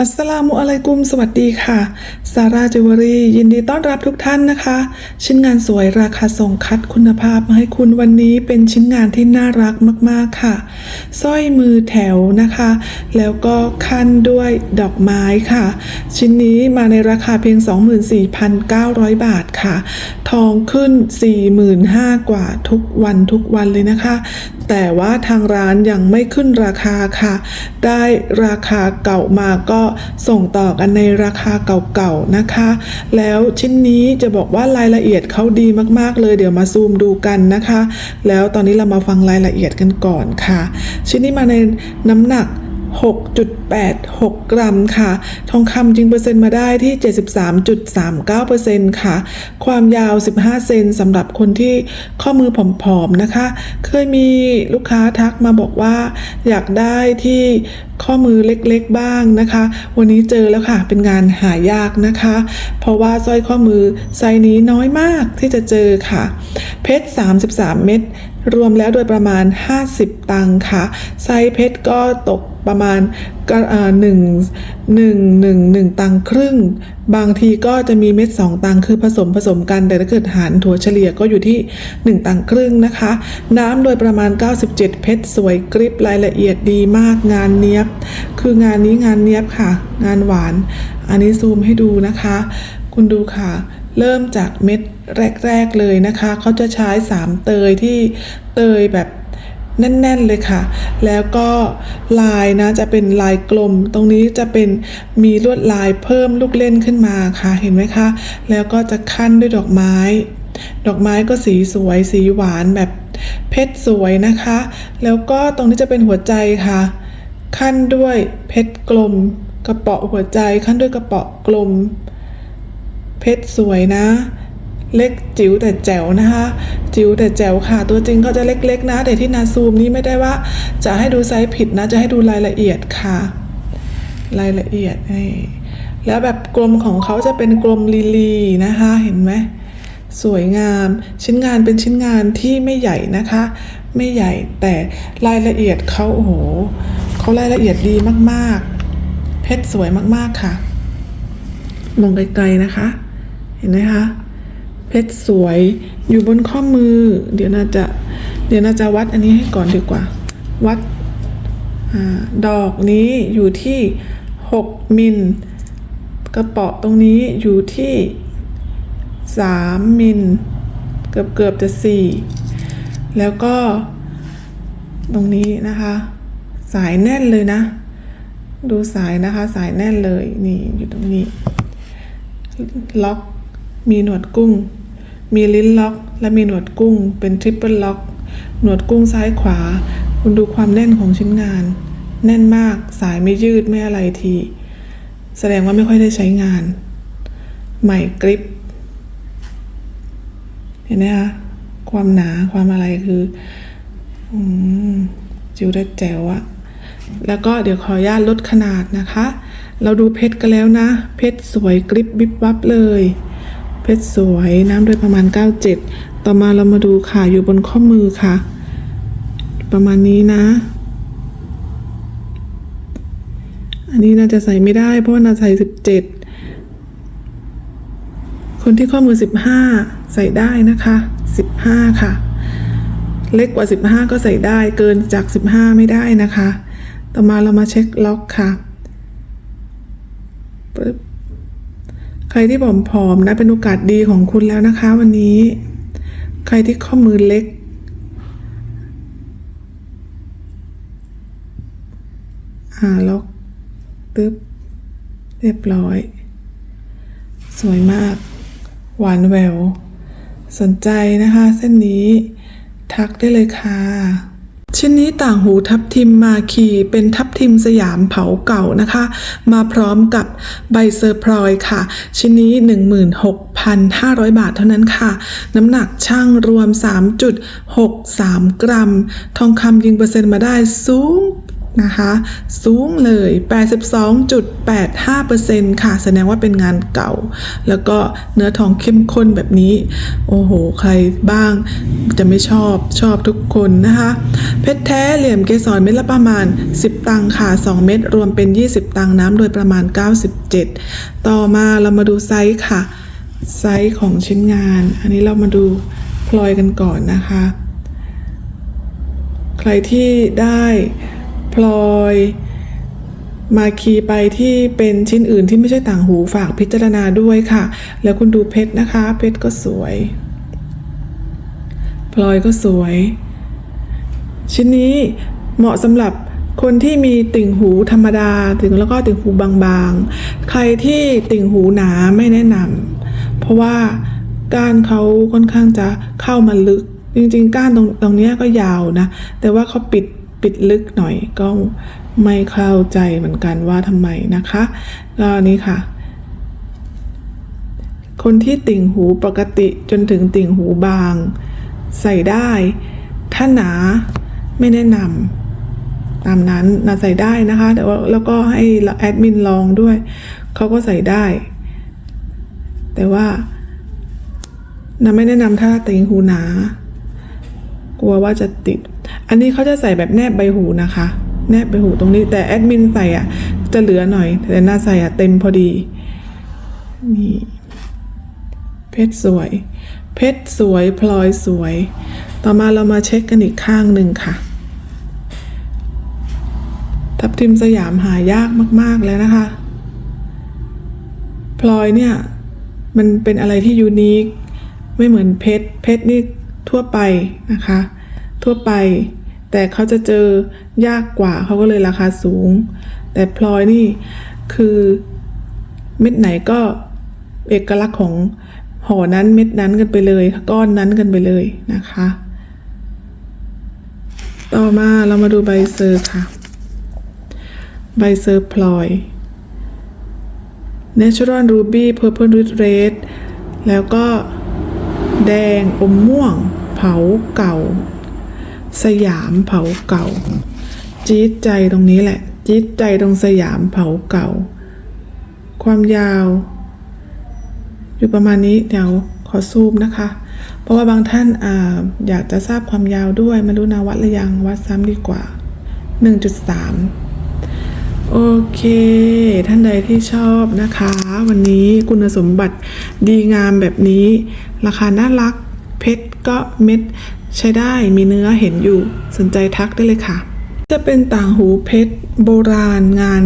อัสสลามุอะลัยกุม สวัสดีค่ะ ซาร่าจิวเวลรี่ยินดีต้อนรับทุกท่านนะคะ ชิ้นงานสวยราคาส่งคัดคุณภาพมาให้คุณวันนี้เป็นชิ้นงานที่น่ารักมากๆค่ะ สร้อยมือแถวนะคะ แล้วก็ขั้นด้วยดอกไม้ค่ะ ชิ้นนี้มาในราคาเพียง 24,900 บาทค่ะ ทองขึ้น 45,000กว่าทุกวันทุกวันเลยนะคะ แต่ว่าทางร้านยังไม่ขึ้นราคาค่ะ ได้ราคาเก่ามาก็ส่งต่อกันในราคาเก่าๆนะคะ แล้วชิ้นนี้จะบอกว่ารายละเอียดเขาดีมากๆเลยเดี๋ยวมาซูมดูกันนะคะ แล้วตอนนี้เรามาฟังรายละเอียดกันก่อนค่ะ ชิ้นนี้มาในน้ำหนัก 6.86 กรัมค่ะ ทองคำจริงเปอร์เซ็นต์มาได้ที่ 73.39%ค่ะ ความยาว 15 เซนสำหรับคนที่ข้อมือผอมๆนะคะ เคยมีลูกค้าทักมาบอกว่า อยากได้ที่ข้อมือเล็กๆบ้างนะคะ วันนี้เจอแล้วค่ะ เป็นงานหายากนะคะ เพราะว่าสร้อยข้อมือไซนี้น้อยมากที่จะเจอค่ะ เพชร 33 เม็ดรวมแล้วโดยประมาณ 50 ตังค์ค่ะ ไซส์เพชรก็ตกประมาณก็หนึ่งหนึ่งหนึ่งหนึ่งตังค์ครึ่ง บางทีก็จะมีเม็ดสองตังค์คือผสมผสมกัน แต่ถ้าเกิดหารถั่วเฉลี่ยก็อยู่ที่ 1 ตังค์ครึ่งนะคะ น้ำโดยประมาณ 97 เพชรสวยกริบรายละเอียดดีมากงานเนี้ยบ คืองานนี้งานเนี้ยบค่ะ งานหวาน อันนี้ซูมให้ดูนะคะ คุณดูค่ะ เริ่มจากเม็ดแรก ๆเลยนะคะ เขาจะใช้3เตยที่เตยแบบแน่น ๆ เลยค่ะ แล้วก็ลายนะจะเป็นลายกลม ตรงนี้จะเป็นมีลวดลายเพิ่มลูกเล่นขึ้นมาค่ะ เห็นไหมคะ แล้วก็จะขั้นด้วยดอกไม้ ดอกไม้ก็สีสวยสีหวานแบบเพชรสวยนะคะ แล้วก็ตรงนี้จะเป็นหัวใจค่ะ ขั้นด้วยเพชรกลม กระเปาะหัวใจ ขั้นด้วยกระเปาะกลม เพชรสวยนะ เล็กจิ๋วแต่แจ๋วนะคะ จิ๋วแต่แจ๋วค่ะ ตัวจริงก็จะเล็กๆนะ แต่ที่นาซูมนี่ไม่ได้ว่า จะให้ดูไซส์ผิดนะ จะให้ดูรายละเอียดค่ะ รายละเอียดนี่แล้วแบบกลมของเขาจะเป็นกลมลีลีนะคะ เห็นไหมสวยงามชิ้นงานเป็นชิ้นงานที่ไม่ใหญ่นะคะ ไม่ใหญ่แต่รายละเอียดเขาโอ้โหเขารายละเอียดดีมากๆ เพชรสวยมากๆค่ะ มองไกลๆนะคะ เห็นไหมคะ เพชรสวยอยู่บนข้อมือ เดี๋ยวน่าจะ เดี๋ยวน่าจะวัดอันนี้ให้ก่อนดีกว่า วัดอดอกนี้อยู่ที่ 6 มิล กระเป๋อตรงนี้อยู่ที่ 3 มิล เกือบเกือบจะ 4 แล้วก็ตรงนี้นะคะ สายแน่นเลยนะ ดูสายนะคะ สายแน่นเลย นี่อยู่ตรงนี้ ล็อก มีหนวดกุ้ง มีลิ้นล็อก และมีหนวดกุ้ง เป็นทริปเปิลล็อก หนวดกุ้งซ้ายขวา คุณดูความแน่นของชิ้นงาน แน่นมาก สายไม่ยืดไม่อะไรที แสดงว่าไม่ค่อยได้ใช้งาน ใหม่กริป เห็นไหมคะ ความหนา ความอะไรคืออจิ๋วได้แจ๋วอะแล้วก็เดี๋ยวขออนุญาตลดขนาดนะคะ เราดูเพชรกันแล้วนะ เพชรสวยกริบวิบวับเลย เพชรสวยน้ำโดยประมาณ 97 ต่อมาเรามาดูค่ะอยู่บนข้อมือค่ะ ประมาณนี้นะ อันนี้น่าจะใส่ไม่ได้ เพราะว่าน่าใส่ 17 คนที่ข้อมือ 15 ใส่ได้นะคะ 15 ค่ะ เล็กกว่า 15 ก็ใส่ได้เกินจาก 15 ไม่ได้นะคะ ต่อมาเรามาเช็คล็อกค่ะปึ๊บ ใครที่ผอมๆนะเป็นโอกาสดีของคุณแล้วนะคะ วันนี้ ใครที่ข้อมือเล็ก อ่าล็อกตึ๊บเรียบร้อย สวยมาก หวานแหวว สนใจนะคะ เส้นนี้ทักได้เลยค่ะ ชิ้นนี้ต่างหูทับทิมมาคีเป็นทับทิมสยามเผาเก่านะคะ มาพร้อมกับใบเซอร์พลอยค่ะ ชิ้นนี้ 16,500 บาทเท่านั้นค่ะ น้ำหนักช่างรวม 3.63 กรัม ทองคำยิงเปอร์เซ็นต์มาได้สูง นะคะ สูงเลย 82.85%ค่ะ แสดงว่าเป็นงานเก่า แล้วก็เนื้อทองเข้มข้นแบบนี้ โอ้โห ใครบ้างจะไม่ชอบชอบทุกคนนะคะ เพชรแท้เหลี่ยมเกสรเม็ดละประมาณ 10 ตังค่ะ 2 เม็ดรวมเป็น 20 ตังน้ำโดยประมาณ 97 ต่อมาเรามาดูไซส์ค่ะ ไซส์ของชิ้นงาน อันนี้เรามาดูพลอยกันก่อนนะคะ ใครที่ได้ พลอย มาคีไปที่เป็นชิ้นอื่นที่ไม่ใช่ต่างหูฝากพิจารณาด้วยค่ะ แล้วคุณดูเพชรนะคะ เพชรก็สวย พลอยก็สวย ชิ้นนี้เหมาะสำหรับคนที่มีติ่งหูธรรมดาถึงแล้วก็ติ่งหูบางๆ ใครที่ติ่งหูหนาไม่แนะนำเพราะว่าก้านเขาค่อนข้างจะเข้ามาลึก จริงๆ ก้านตรงตรงนี้ก็ยาวนะ แต่ว่าเขาปิด ปิดลึกหน่อยก็ไม่เข้าใจเหมือนกันว่าทำไมนะคะก็นนี้ค่ะ คนที่ติ่งหูปกติจนถึงติ่งหูบาง ใส่ได้ ถ้าหนาไม่แนะนำตามนั้นนะใส่ได้นะคะแต่ว่าแล้วก็ให้แอดมินลองด้วยเขาก็ใส่ได้ แต่ว่านะไม่แนะนำถ้าติ่งหูหนา กลัวว่าจะติด อันนี้เขาจะใส่แบบแนบใบหูนะคะ แนบใบหูตรงนี้แต่แอดมินใส่อะจะเหลือหน่อย แต่หน้าใส่อะเต็มพอดีนี่เพชรสวย เพชรสวยพลอยสวย ต่อมาเรามาเช็คกันอีกข้างหนึ่งค่ะ ทับทิมสยามหายากมาก ๆ แล้วนะคะ พลอยเนี่ย มันเป็นอะไรที่ยูนิคไม่เหมือนเพชรเพชรนี่ทั่วไปนะคะ ทั่วไป แต่เขาจะเจอยากกว่าเขาก็เลยราคาสูง แต่พลอยนี่คือเม็ดไหนก็เอกลักษณ์ของห่อนั้นเม็ดนั้นกันไปเลยก้อนนั้นกันไปเลยนะคะ ต่อมาเรามาดูใบเซอร์ค่ะ ใบเซอร์พลอย Natural Ruby Purple with Red แล้วก็แดงอมม่วง เผาเก่า สยามเผาเก่า จี๊ดใจตรงนี้แหละ จี๊ดใจตรงสยามเผาเก่า ความยาว อยู่ประมาณนี้เดี๋ยวขอซูมนะคะ เพราะว่าบางท่านอาอยากจะทราบความยาวด้วยไม่รู้นะวัดหรือยังวัดซ้ำดีกว่า 1.3 โอเค ท่านใดที่ชอบนะคะ วันนี้คุณสมบัติดีงามแบบนี้ ราคาน่ารักเพชรก็เม็ด ใช้ได้มีเนื้อเห็นอยู่สนใจทักได้เลยค่ะ จะเป็นต่างหูเพชรโบราณงาน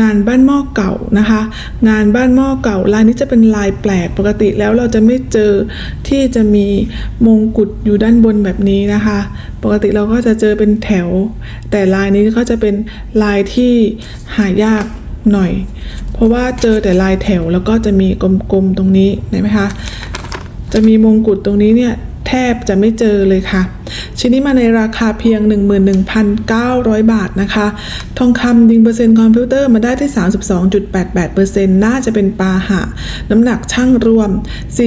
งานบ้านหม้อเก่านะคะ งานบ้านหม้อเก่าลายนี้จะเป็นลายแปลกปกติแล้วเราจะไม่เจอที่จะมีมงกุฎอยู่ด้านบนแบบนี้นะคะ ปกติเราก็จะเจอเป็นแถว แต่ลายนี้ก็จะเป็นลายที่หายากหน่อย เพราะว่าเจอแต่ลายแถวแล้วก็จะมีกลมๆตรงนี้เห็นไหมคะจะมีมงกุฎตรงนี้เนี่ย แทบจะไม่เจอเลยค่ะ ชิ้นนี้มาในราคาเพียง 11,900 บาทนะคะ ทองคำดิงเปอร์เซ็นต์คอมพิวเตอร์มาได้ที่ 32.88%น่าจะเป็นปาหะ น้ำหนักช่างรวม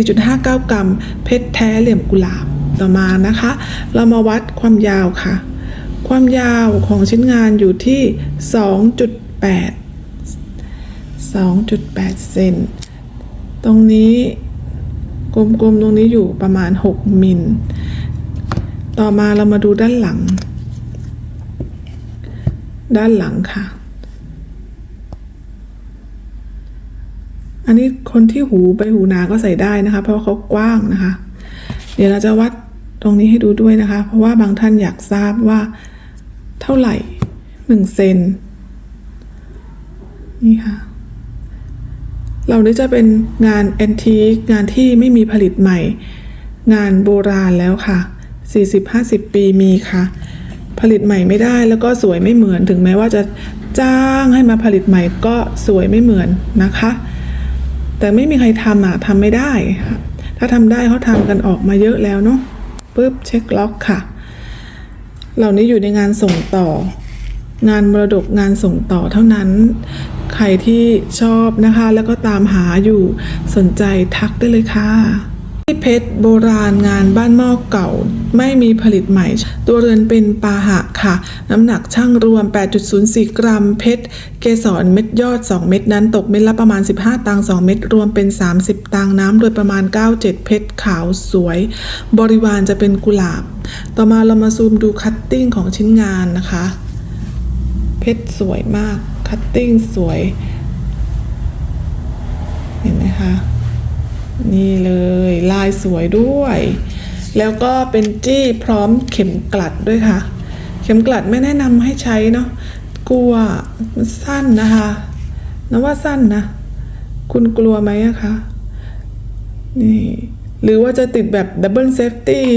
4.59 กรัม เพชรแท้เหลี่ยมกุหลาบต่อมานะคะ เรามาวัดความยาวค่ะ ความยาวของชิ้นงานอยู่ที่ 2.8 2.8 เซนตรงนี้ กลมๆตรงนี้อยู่ประมาณ 6มิล ต่อมาเรามาดูด้านหลัง ด้านหลังค่ะ อันนี้คนที่หูไปหูหนาก็ใส่ได้นะคะ เพราะเขากว้างนะคะ เดี๋ยวเราจะวัดตรงนี้ให้ดูด้วยนะคะ เพราะว่าบางท่านอยากทราบว่าเท่าไหร่หนึ่งเซนนี่ค่ะ เหล่านี้จะเป็นงานแอนทีคงานที่ไม่มีผลิตใหม่ งานโบราณแล้วค่ะ 40-50 ปีมีค่ะ ผลิตใหม่ไม่ได้แล้วก็สวยไม่เหมือนถึงแม้ว่าจะจ้างให้มาผลิตใหม่ก็สวยไม่เหมือนนะคะ แต่ไม่มีใครทำอะทำไม่ได้ ถ้าทำได้เขาทำกันออกมาเยอะแล้วเนาะปุ๊บเช็คล็อกค่ะ เหล่านี้อยู่ในงานส่งต่อ งานมรดกงานส่งต่อเท่านั้น ใครที่ชอบนะคะ แล้วก็ตามหาอยู่สนใจทักได้เลยค่ะที่เพชรโบราณงานบ้านหม้อเก่า ไม่มีผลิตใหม่ ตัวเรือนเป็นปาหะค่ะ น้ำหนักช่างรวม 8.04 กรัม เพชรเกสรเม็ดยอด 2 เม็ดนั้นตกเม็ดละประมาณ 15 ตังค์2เม็ดรวมเป็น 30 ตังค์น้ำโดยประมาณ 97 เพชรขาวสวย บริวารจะเป็นกุหลาบ ต่อมาเรามาซูมดูคัตติ้งของชิ้นงานนะคะ ชรสวยมาก คัตติ้งสวย เห็นไหมคะ นี่เลยลายสวยด้วย แล้วก็เป็นจี้พร้อมเข็มกลัดด้วยค่ะ เข็มกลัดไม่แนะนำให้ใช้เนาะ กลัวมันสั้นนะคะนว่าสั้นนะ คุณกลัวไหมอะคะ นี่ หรือว่าจะติดแบบดับเบิลเซฟตี้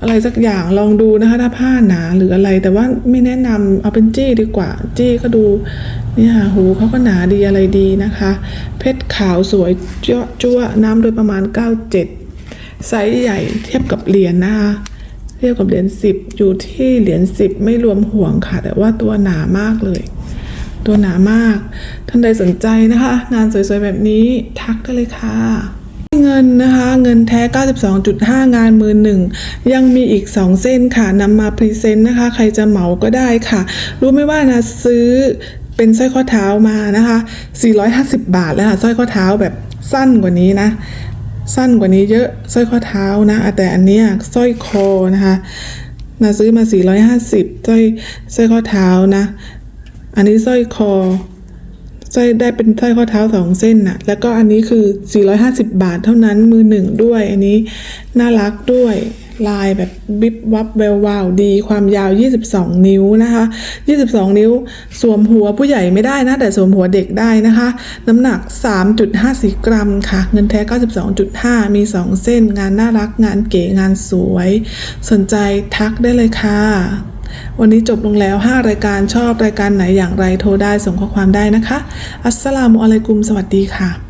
อะไรสักอย่างลองดูนะคะถ้าผ้าหนาหรืออะไร แต่ว่าไม่แนะนำเอาเป็นจี้ดีกว่า จี้ก็ดูเนี่ยหูเขาก็หนาดีอะไรดีนะคะ เพชรขาวสวยจ้วจ้วน้ำโดยประมาณ 97 ไซส์ใหญ่เทียบกับเหรียญนะคะเทียบกับเหรียญ10 อยู่ที่เหรียญ10 ไม่รวมห่วงค่ะ แต่ว่าตัวหนามากเลย ตัวหนามาก ท่านใดสนใจนะคะ งานสวยๆแบบนี้ทักได้เลยค่ะ เงินนะคะเงินแท้ 92.5 งานมือหนึ่งยังมีอีก 2 เส้นค่ะนำมาพรีเซนต์นะคะ ใครจะเหมาก็ได้ค่ะ รู้ไหมว่านะซื้อเป็นสร้อยข้อเท้ามานะคะ 450 บาทแล้วค่ะสร้อยข้อเท้าแบบสั้นกว่านี้นะ สั้นกว่านี้เยอะสร้อยข้อเท้านะ แต่อันนี้สร้อยคอนะคะนาซื้อมา 450สร้อยสร้อยข้อเท้านะ อันนี้สร้อยคอ สร้อยได้เป็นสร้อยข้อเท้าสองเส้นน่ะ แล้วก็อันนี้คือ 450 บาทเท่านั้นมือหนึ่งด้วย อันนี้น่ารักด้วยลายแบบบิบวับแวววาวดีความยาว 22 นิ้วนะคะ 22 นิ้ว สวมหัวผู้ใหญ่ไม่ได้นะ แต่สวมหัวเด็กได้นะคะ น้ำหนัก 3.54 กรัมค่ะ เงินแท้ 92.5 มี 2 เส้น งานน่ารักงานเก๋งานสวย สนใจทักได้เลยค่ะ วันนี้จบลงแล้ว 5 รายการชอบรายการไหนอย่างไรโทรได้ส่งข้อความได้นะคะ อัสสลามุอะลัยกุมสวัสดีค่ะ